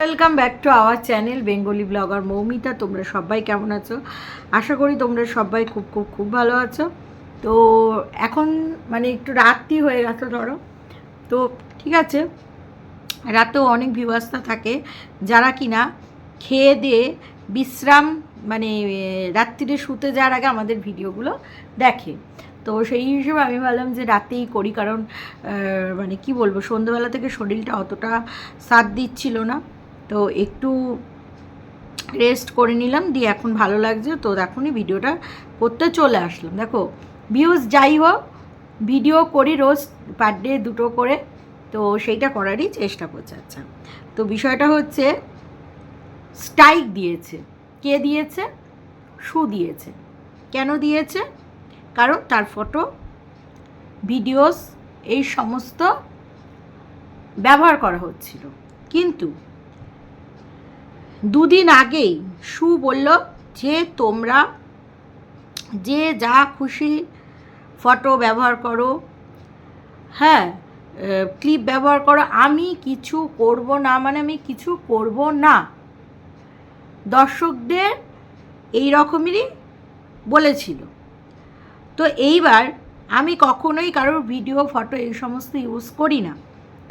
Welcome back to our channel Bengali blogger Moumita তোমরা সবাই কেমন আছো? আশা করি তোমরা সবাই খুব খুব খুব ভালো আছো। তো এখন মানে একটু রাত্রি হয়ে গেছে ধরো। তো ঠিক আছে, রাতেও অনেক ব্যবস্থা থাকে। যারা কিনা খেয়ে দিয়ে বিশ্রাম মানে রাত্রিরে শুতে যাওয়ার আগে আমাদের ভিডিওগুলো দেখে। তো সেই হিসেবে আমি ভাবলাম যে রাতেই করি, কারণ মানে কি বলব, সন্ধ্যেবেলা থেকে শরীরটা অতটা সাথ দিচ্ছিল না। তো একটু রেস্ট করে নিলাম, দিয়ে এখন ভালো লাগছে। তো এখনই ভিডিওটা করতে চলে আসলাম। দেখো ভিউজ যাই হোক ভিডিও করি রোজ পার ডে দুটো করে, তো সেইটা করারই চেষ্টা করছে। আচ্ছা তো বিষয়টা হচ্ছে স্ট্রাইক দিয়েছে। কে দিয়েছে? শু দিয়েছে। কেন দিয়েছে? কারণ তার ফটো ভিডিওস এই সমস্ত ব্যবহার করা হচ্ছিল। কিন্তু দুদিন আগেই সু বলল, যে তোমরা যে যা খুশি ফটো ব্যবহার করো হ্যাঁ ক্লিপ ব্যবহার করো, আমি কিছু করব না মানে আমি কিছু করব না। দর্শকদের এই রকমেরই বলেছিল। তো এইবার আমি কখনোই কারোর ভিডিও, ফটো এই সমস্ত ইউজ করি না।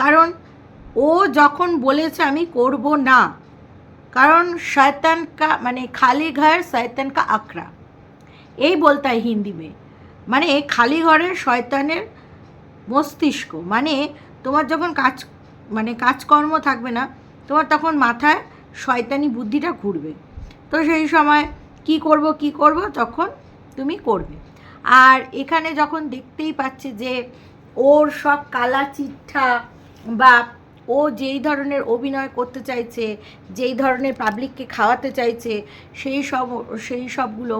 কারণ ও যখন বলেছে আমি করব না কারণ শয়তান কা মানে খালি ঘর শয়তান কা আখড়া। এই বলতে হয় হিন্দি মে। মানে খালি ঘরের শয়তানের মস্তিষ্ক। মানে তোমার যখন কাজ মানে কাজকর্ম থাকবে না, তোমার তখন মাথায় শয়তানি বুদ্ধিটা ঘুরবে। তো সেই সময় কি করব কি করব তখন তুমি করবে। আর এখানে যখন দেখতেই পাচ্ছে যে ওর সব কালা চিঠা বা ও যেই ধরনের অভিনয় করতে চাইছে, যেই ধরনের পাবলিককে খাওয়াতে চাইছে, সেই সব, সেই সবগুলো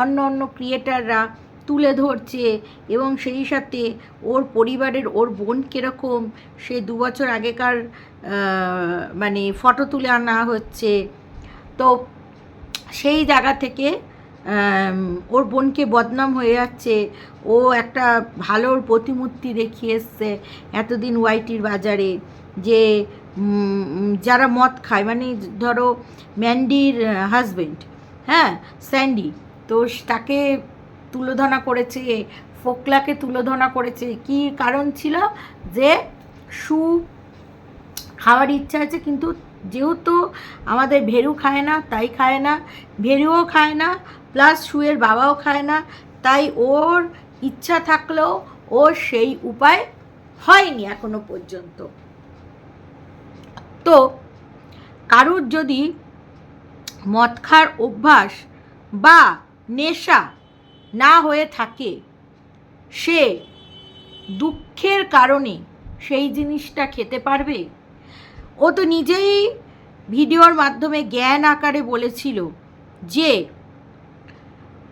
অন্য অন্য ক্রিয়েটাররা তুলে ধরছে এবং সেই সাথে ওর পরিবারের ওর বোন কীরকম, সে দু বছর আগেকার মানে ফটো তুলে আনা হচ্ছে। তো সেই জায়গা থেকে ওর বোনকে বদনাম হয়ে যাচ্ছে। ও একটা ভালোর প্রতিমূর্তি দেখিয়ে এসছে এতদিন ওয়াইটির বাজারে। যে যারা মদ খায় মানে ধরো ম্যান্ডির হাজবেন্ড হ্যাঁ স্যান্ডি, তো তাকে তুলোধনা করেছে, ফোকলাকে তুলোধনা করেছে, কি কারণ ছিল? যে সু খাওয়ার ইচ্ছা আছে, কিন্তু যেহেতু আমাদের ভেরু খায় না, তাই খায় না, ভেরুও খায় না প্লাস শুয়ের বাবাও খায় না, তাই ওর ইচ্ছা থাকলেও ওর সেই উপায় হয়নি এখনও পর্যন্ত। তো কারুর যদি মদ খার অভ্যাস বা নেশা না হয়ে থাকে, সে দুঃখের কারণে সেই জিনিসটা খেতে পারবে? ও তো নিজেই ভিডিওর মাধ্যমে জ্ঞান আকারে বলেছিল যে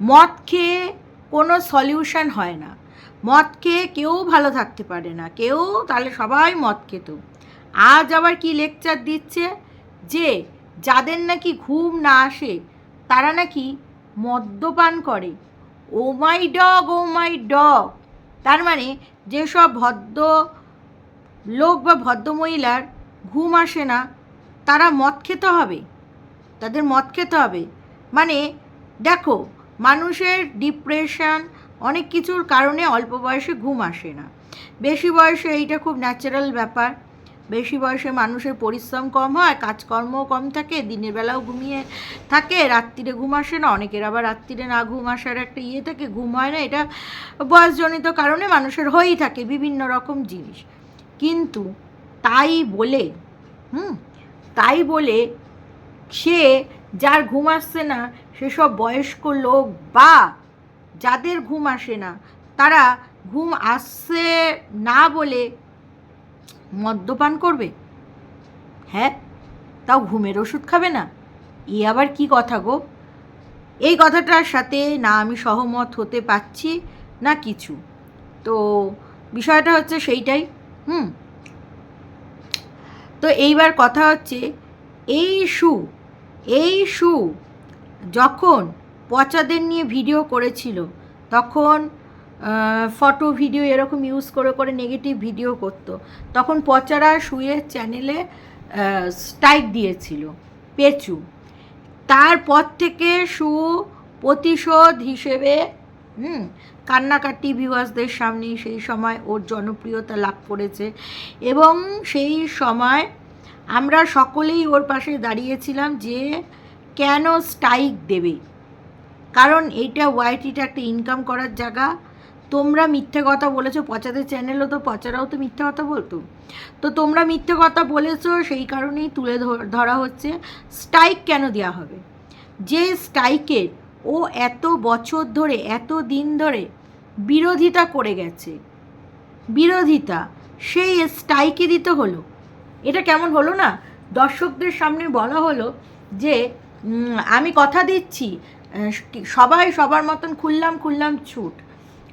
মদ খেয়ে কোনো সলিউশন হয় না। মদ খেয়ে কেউ ভালো থাকতে পারে না। কেউ তাহলে সবাই মদ খেত। আজ আবার কি লেকচার দিচ্ছে? যে, যাদের নাকি ঘুম না আসে, তারা নাকি মদ্যপান করে। Oh my dog, oh my dog. তার মানে যেসব ভদ্র লোক বা ভদ্র মহিলার ঘুম আসে না, তারা মদ খেতে হবে। তাদের মদ খেতে হবে। মানে দেখো, মানুষের ডিপ্রেশন অনেক কিছুর কারণে অল্প বয়সে ঘুম আসে না। বেশি বয়সে এইটা খুব ন্যাচারাল ব্যাপার। বেশি বয়সে মানুষের পরিশ্রম কম হয়, কাজকর্মও কম থাকে, দিনের বেলাও ঘুমিয়ে থাকে, রাত্রিরে ঘুম আসে না, অনেকের আবার রাত্রিরে না ঘুম আসার একটা ইয়ে থাকে, ঘুম হয় না, এটা বয়সজনিত কারণে মানুষের হয়েই থাকে বিভিন্ন রকম জিনিস। কিন্তু তাই বলে, হুম, তাই বলে সে যার ঘুম আসছে না, সেসব বয়স্ক লোক বা যাদের ঘুম আসে না, তারা ঘুম আসছে না বলে মদ্যপান করবে? হ্যাঁ তাও ঘুমের ওষুধ খাবে না? এ আবার কি কথা গো? এই কথাটার সাথে না আমি সহমত হতে পারছি না কিছু। তো বিষয়টা হচ্ছে সেইটাই, হুম? তো এইবার কথা হচ্ছে, এই শু এই শু যখন পচাদের নিয়ে ভিডিও করেছিল, তখন ফটো ভিডিও এরকম ইউজ করে করে নেগেটিভ ভিডিও করতো। তখন পচারা শুয়ে চ্যানেলে স্ট্রাইক দিয়েছিল, পেচু। তারপর থেকে সু প্রতিশোধ হিসেবে, হুম, কান্নাকাটি ভিউয়ার্সদের সামনে সেই সময় ওর জনপ্রিয়তা লাভ করেছে। এবং সেই সময় আমরা সকলেই ওর পাশে দাঁড়িয়েছিলাম যে, কেন স্ট্রাইক দেবে? কারণ এইটা ওয়াইটিটা একটা ইনকাম করার জায়গা। তোমরা মিথ্যে কথা বলেছ, পচাদের চ্যানেলও তো পচারাও তো মিথ্যে কথা বলতো। তো তোমরা মিথ্যে কথা বলেছ, সেই কারণেই তুলে ধরা হচ্ছে স্ট্রাইক কেন দেওয়া হবে? যে স্ট্রাইকের ও এত বছর ধরে, এত দিন ধরে বিরোধিতা করে গেছে, বিরোধিতা, সেই স্ট্রাইকে দিতে হলো। এটা কেমন হলো না? দর্শকদের সামনে বলা হলো যে আমি কথা দিচ্ছি সবাই সবার মতন খুললাম খুললাম ছুট।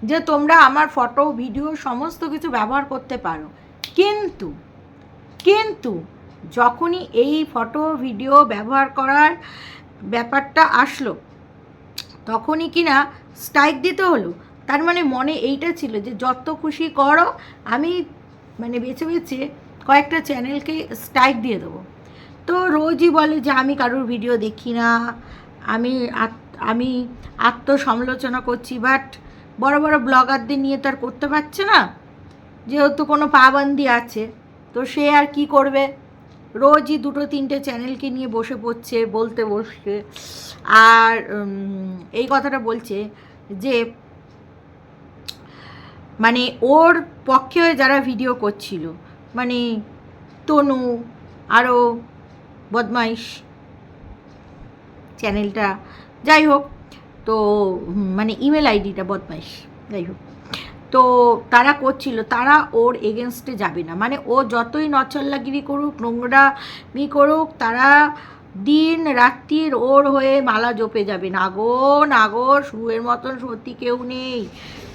যে তোমরা আমার ফটো, ভিডিও, সমস্ত কিছু ব্যবহার করতে পারো। কিন্তু কিন্তু যখনই এই ফটো, ভিডিও ব্যবহার করার ব্যাপারটা আসলো, তখনই কিনা স্ট্রাইক দিতে হলো। তার মানে মনে এইটা ছিল যে, যত খুশি করো, আমি মানে বেছে বেছে কয়েকটা চ্যানেলকে স্ট্রাইক দিয়ে দেবো। তো রোজই বলে যে, আমি কারোর ভিডিও দেখি না, আমি আমি আত্মসমালোচনা করছি বাট বড় বড় ব্লগারদের নিয়ে তো আর করতে পারছে না। যেহেতু কোনো পাবন্দি আছে, তো সে আর কি করবে? রোজই দুটো তিনটে চ্যানেলকে নিয়ে বসে পড়ছে, বলতে বসছে। আর এই কথাটা বলছে যে মানে ওর পক্ষে যারা ভিডিও করছিল মানে তনু, আরও বদমাইশ চ্যানেলটা, যাই হোক তো মানে ইমেল আইডিটা বদমাইশ। যাই হোক। তো তারা করছিল, তারা ওর এগেনস্টে যাবে না। মানে ও যতই নচল্লাগিরি করুক নোংরা নোংরামি করুক, তারা দিন রাত্রির ওর হয়ে মালা জপে যাবে। নাগো নাগো শুয়ের মতন সত্যি কেউ নেই।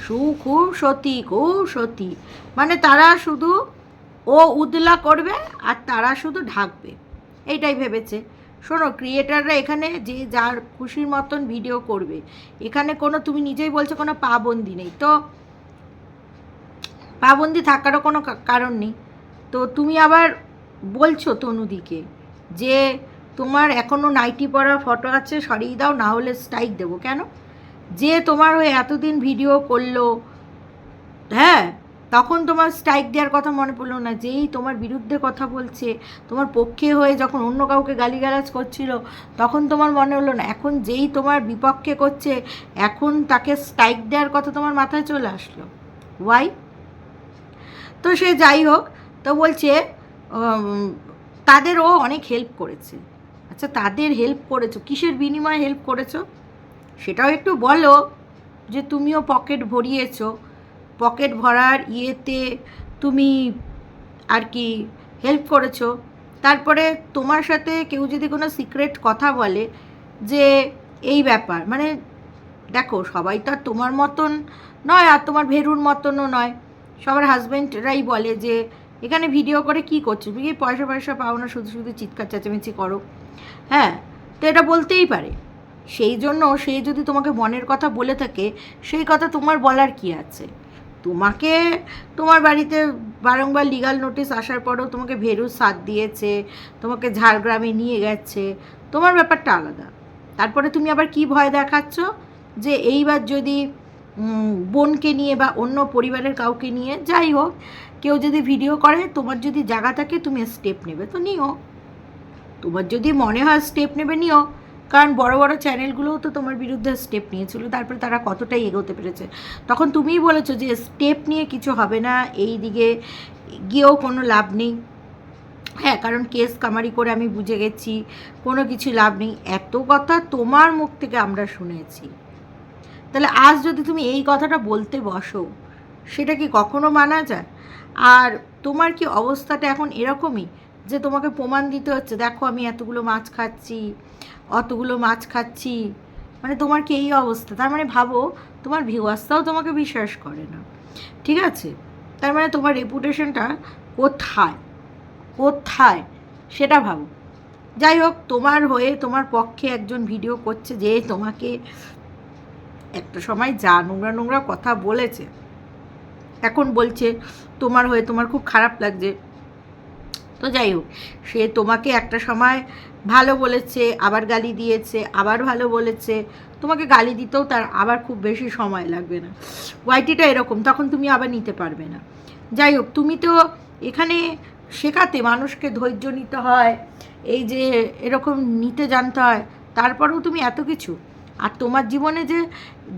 সু খুব সতী খুব সতী। মানে তারা শুধু ও উদলা করবে আর তারা শুধু ঢাকবে। এইটাই ভেবেছে। শোনো ক্রিয়েটাররা এখানে যে যার খুশির মতন ভিডিও করবে। এখানে কোনো, তুমি নিজেই বলছো কোনো পাবন্দি নেই। তো পাবন্দি থাকারও কোনো কারণ নেই। তো তুমি আবার বলছো তনুদিকে যে তোমার এখনও নাইটি পরার ফটো আছে, সরিয়ে দাও, না হলে স্ট্রাইক দেবো। কেন? যে তোমার ওই এতদিন ভিডিও করল হ্যাঁ তখন তোমার স্ট্রাইক দেওয়ার কথা মনে পড়ল না যেই তোমার বিরুদ্ধে কথা বলছে, তোমার পক্ষে হয়ে যখন অন্য কাউকে গালিগালাজ করছিল, তখন তোমার মনে হলো না, এখন যেই তোমার বিপক্ষে করছে, এখন তাকে স্ট্রাইক দেওয়ার কথা তোমার মাথায় চলে আসলো। ওয়াই তো সে যাই হোক, তো বলছে তাদেরও অনেক হেল্প করেছে। আচ্ছা তাদের হেল্প করেছ, কিসের বিনিময়ে হেল্প করেছ? সেটাও একটু বলো, যে তুমিও পকেট ভরিয়েছো। পকেট ভরার ইয়েতে তুমি আর কি হেল্প করেছ। তারপরে তোমার সাথে কেউ যদি কোনো সিক্রেট কথা বলে যে এই ব্যাপার মানে দেখো সবাই তো আর তোমার মতন নয় আর তোমার ভেরুর মতনও নয়। সবার হাজব্যান্ডরাই বলে যে এখানে ভিডিও করে কি করছ? তুমি পয়সা পয়সা পাও না? শুধু শুধু চিৎকার চেঁচামেচি করো। হ্যাঁ তো এটা বলতেই পারে। সেই জন্য সে যদি তোমাকে মনের কথা বলে থাকে, সেই কথা তোমার বলার কি আছে? তোমাকে তোমার বাড়িতে বারংবার লিগাল নোটিশ আসার পরেও তোমাকে ভেরু সাথ দিয়েছে, তোমাকে ঝাড়গ্রামে নিয়ে গেছে, তোমার ব্যাপারটা আলাদা। তারপরে তুমি আবার কি ভয় দেখাচ্ছ? যে এইবার যদি বোনকে নিয়ে বা অন্য পরিবারের কাউকে নিয়ে, যাই হোক, কেউ যদি ভিডিও করে, তোমার যদি জায়গা থাকে, তুমি স্টেপ নেবে। তো নিও। তোমার যদি মনে হয় স্টেপ নেবে, নিও। কারণ বড় বড় চ্যানেলগুলোও তো তোমার বিরুদ্ধে স্টেপ নিয়েছিল, তারপরে তারা কতটাই এগোতে পেরেছে। তখন তুমিই বলেছ যে স্টেপ নিয়ে কিছু হবে না, এই দিকে গিয়েও কোনো লাভ নেই। হ্যাঁ কারণ কেস কামারি করে আমি বুঝে গেছি, কোনো কিছু লাভ নেই। এত কথা তোমার মুখ থেকে আমরা শুনেছি। তাহলে আজ যদি তুমি এই কথাটা বলতে বসো, সেটা কি কখনো মানা যায়? আর তোমার কি অবস্থাটা এখন এরকমই? যে তোমাকে প্রমাণ দিতে হচ্ছে, দেখো আমি এতগুলো মাছ খাচ্ছি, অতগুলো মাছ খাচ্ছি। মানে তোমার কি এই অবস্থা? তার মানে ভাবো, তোমার ভিউয়ার্সটাও তোমাকে বিশ্বাস করে না। ঠিক আছে? তার মানে তোমার রেপুটেশনটা কোথায়? কোথায়? সেটা ভাবো। যাই হোক, তোমার হয়ে তোমার পক্ষে একজন ভিডিও করছে যে তোমাকে একটা সময় যা নোংরা নোংরা কথা বলেছে। এখন বলছে, তোমার হয়ে তোমার খুব খারাপ লাগছে। তো যাই হোক, সে তোমাকে একটা সময় ভালো বলেছে, আবার গালি দিয়েছে, আবার ভালো বলেছে। তোমাকে গালি দিতেও তার আবার খুব বেশি সময় লাগবে না। ওয়াইটিটা এরকম, তখন তুমি আবার নিতে পারবে না। যাই হোক, তুমি তো এখানে শেখাতে মানুষকে ধৈর্য নিতে হয়, এই যে এরকম নিতে জানতে হয়, তারপরেও তুমি এত কিছু। আর তোমার জীবনে যে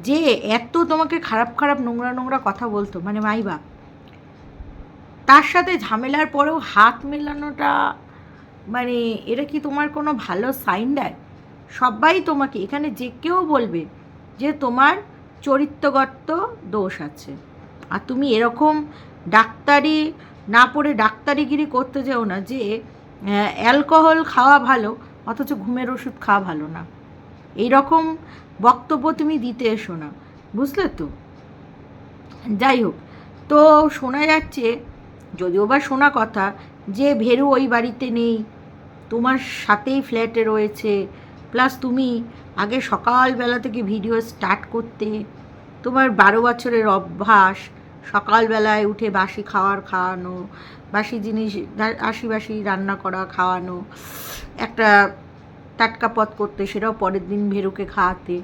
যে এত তোমাকে খারাপ খারাপ নোংরা নোংরা কথা বলতো মানে মাই বাপ তার সাথে ঝামেলার পরেও হাত মেলানোটা মানে এটা কি তোমার কোনো ভালো সাইন দেয়? সবাই তোমাকে, এখানে যে কেউ বলবে যে তোমার চরিত্রগত দোষ আছে। আর তুমি এরকম ডাক্তারি, না পড়ে ডাক্তারিগিরি করতে যেও না যে অ্যালকোহল খাওয়া ভালো, অথচ ঘুমের ওষুধ খাওয়া ভালো না। এই রকম বক্তব্য তুমি দিতে এসো না, বুঝলে তো? যাই হোক, তো শোনা যাচ্ছে যদিও বা শোনা কথা, যে ভেরু ওই বাড়িতে নেই, তোমার সাথেই ফ্ল্যাটে রয়েছে, প্লাস তুমি আগে সকালবেলা থেকে ভিডিও স্টার্ট করতে, তোমার বারো বছরের অভ্যাস, সকালবেলায় উঠে বাসি খাওয়ার খাওয়ানো, বাসি জিনিস আশি বাসি রান্না করা, খাওয়ানো, একটা টাটকা পথ করতে, সেটাও পরের দিন ভেরুকে খাওয়াতে।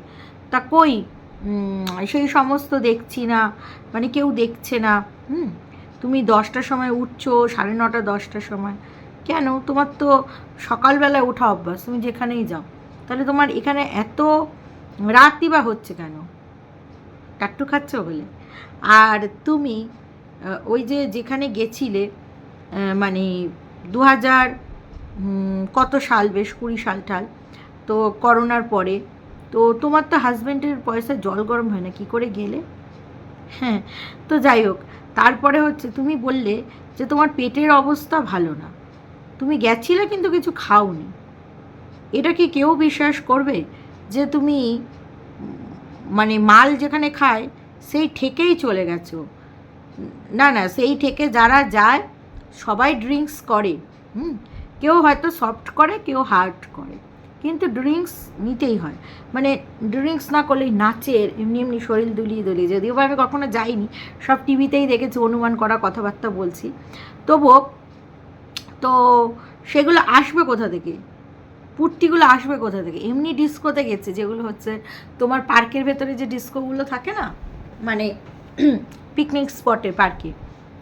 তা কই? সেই সমস্ত দেখছি না মানে কেউ দেখছে না, হুম? তুমি দশটার সময় উঠছো, সাড়ে নটা, দশটার সময়। কেন? তোমার তো সকালবেলায় ওঠা অভ্যাস, তুমি যেখানেই যাও। তাহলে তোমার এখানে এত রাতই বা হচ্ছে কেন? টাট্টু খাচ্ছ বলে। আর তুমি ওই যে যেখানে গেছিলে মানে দু হাজার কত সাল, বেশ কুড়ি সাল টাল তো করোনার পরে, তো তোমার তো হাজব্যান্ডের পয়সা জল গরম হয় না, কী করে গেলে? হ্যাঁ তো যাই হোক তারপরে হচ্ছে তুমি বললে যে তোমার পেটের অবস্থা ভালো না। তুমি গেছিলে কিন্তু কিছু খাওনি। এটা কি কেউ বিশ্বাস করবে যে তুমি মানে মাল যেখানে খায় সেই ঠেকেই চলে গেছো? না না, সেই থেকে যারা যায় সবাই ড্রিঙ্কস করে, হুম? কেউ হয়তো সফট করে, কেউ হার্ড করে। কিন্তু ড্রিঙ্কস নিতেই হয়। মানে ড্রিঙ্কস না করলেই নাচে, এমনি এমনি শরীর দুলিয়ে দুলিয়ে। যদিও আমি কখনো যাইনি, সব টিভিতেই দেখেছি, অনুমান করা কথাবার্তা বলছি। তবুও তো সেগুলো আসবে কোথা থেকে? পুট্টিগুলো আসবে কোথা থেকে? এমনি ডিস্কোতে গেছে, যেগুলো হচ্ছে তোমার পার্কের ভেতরে যে ডিস্কোগুলো থাকে না? মানে পিকনিক স্পটে পার্কে।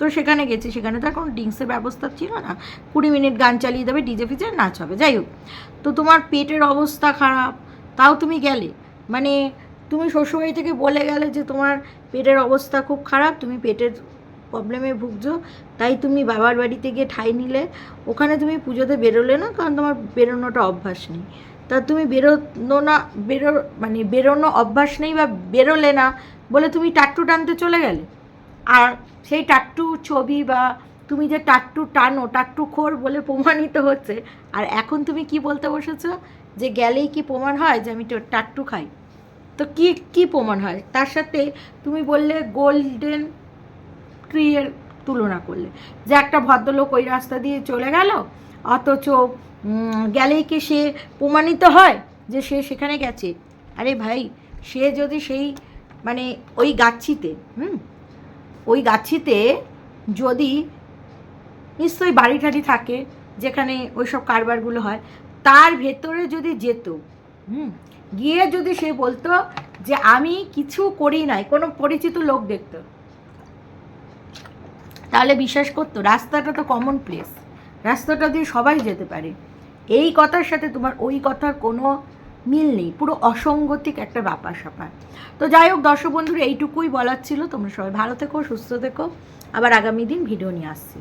তো সেখানে গেছি, সেখানে তো এখন ড্রিঙ্কসের ব্যবস্থা ছিল না। কুড়ি মিনিট গান চালিয়ে দেবে, ডিজে ফিজে নাচ হবে, যাই হোক। তো তোমার পেটের অবস্থা খারাপ, তাও তুমি গেলে? মানে তুমি শ্বশুরবাড়ি থেকে বলে গেলে যে তোমার পেটের অবস্থা খুব খারাপ, তুমি পেটের প্রবলেমে ভুগছো, তাই তুমি বাবার বাড়িতে গিয়ে ঠাই নিলে। ওখানে তুমি পুজোতে বেরোলে না, কারণ তোমার বেরোনোটা অভ্যাস নেই। তা তুমি বেরোনো না, বেরো মানে বেরোনো অভ্যাস নেই বা বেরোলে না বলে তুমি টাট্টু টানতে চলে গেলে? আর সেই টাট্টু ছবি বা তুমি যে টাট্টু টানো টাট্টু খোর বলে প্রমাণিত হচ্ছে। আর এখন তুমি কি বলতে বসেছো? যে গেলেই কি প্রমাণ হয় যে আমি টাট্টু খাই? তো কি কি প্রমাণ হয়? তার সাথে তুমি বললে গোল্ডেন ট্রিয়ের তুলনা করলে। যে একটা ভদ্রলোক ওই রাস্তা দিয়ে চলে গেল, অথচ গেলেই কি সে প্রমাণিত হয় যে সে সেখানে গেছে? আরে ভাই, সে যদি সেই মানে ওই গাছিতে, হুম? ওই গাছিতে যদি নিশ্চয়ই বাড়ি টাড়ি থাকে, যেখানে ওই সব কারবারগুলো হয়, তার ভেতরে যদি যেত, হুম, গিয়ে যদি সে বলতো যে আমি কিছু করি নাই, কোনো পরিচিত লোক দেখতো, তাহলে বিশ্বাস করতো রাস্তাটা তো কমন প্লেস রাস্তাটা দিয়ে সবাই যেতে পারে। এই কথার সাথে তোমার, ওই কথার কোনো মিল নেই, পুরো অসঙ্গতিক একটা ব্যাপার স্যাপার। তো যাই হোক, দর্শক বন্ধুরা, এইটুকুই বলার ছিল। তোমরা সবাই ভালো থেকো, সুস্থ থেকো। আবার আগামী দিন ভিডিও নিয়ে আসছি।